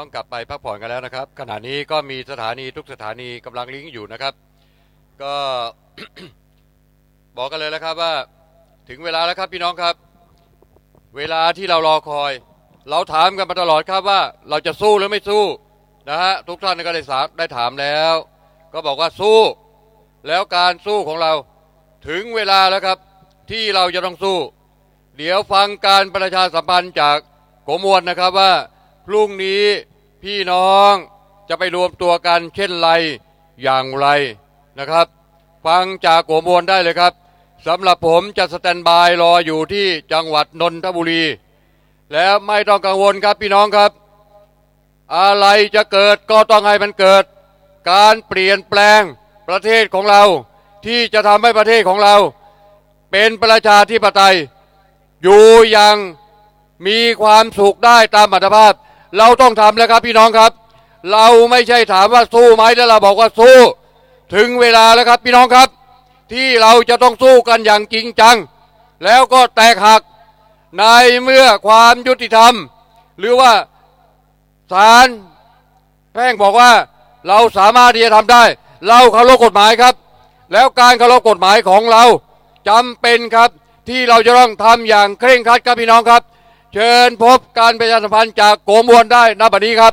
ต้องกลับไปพักผ่อนกันแล้วนะครับ ขณะนี้ก็มีสถานีทุกสถานีกำลังลิงก์อยู่นะครับ ก็บอกกันเลยนะครับว่าถึงเวลาแล้วครับพี่น้องครับ เวลาที่เรารอคอย เราถามกันมาตลอดครับว่าเราจะสู้หรือไม่สู้นะฮะทุกท่านก็ได้สาได้ถามแล้ว ก็บอกว่าสู้ แล้วการสู้ของเราถึงเวลาแล้วครับ ที่เราจะต้องสู้ เดี๋ยวฟังการประชาสัมพันธ์จากโกมวลนะครับว่าพรุ่งนี้ พี่น้องจะไปรวมตัวกันเช่นไรอย่างไรนะครับ ฟังจากโกมวลได้เลยครับสำหรับผมจะสแตนบายรออยู่ที่จังหวัดนนทบุรี แล้วไม่ต้องกังวลครับพี่น้องครับ อะไรจะเกิดก็ต้องให้มันเกิด การเปลี่ยนแปลงประเทศของเรา ที่จะทำให้ประเทศของเรา เป็นประชาธิปไตย อยู่อย่างมีความสุขได้ตามอัตภาพ เราต้องทำแล้วครับพี่น้องครับ เราไม่ใช่ถามว่าสู้ไหมแล้วเราบอกว่าสู้ ถึงเวลาแล้วครับพี่น้องครับ ที่เราจะต้องสู้กันอย่างจริงจัง แล้วก็แตกหักในเมื่อความยุติธรรม หรือว่าศาลแพ่งบอกว่าเราสามารถที่จะทำได้ เราเคารพกฎหมายครับ แล้วการเคารพกฎหมายของเราจำเป็นครับที่เราจะต้องทำอย่างเคร่งครัดครับพี่น้องครับ เชิญพบการประชาสัมพันธ์จากโกมวนได้ณบัดนี้ครับ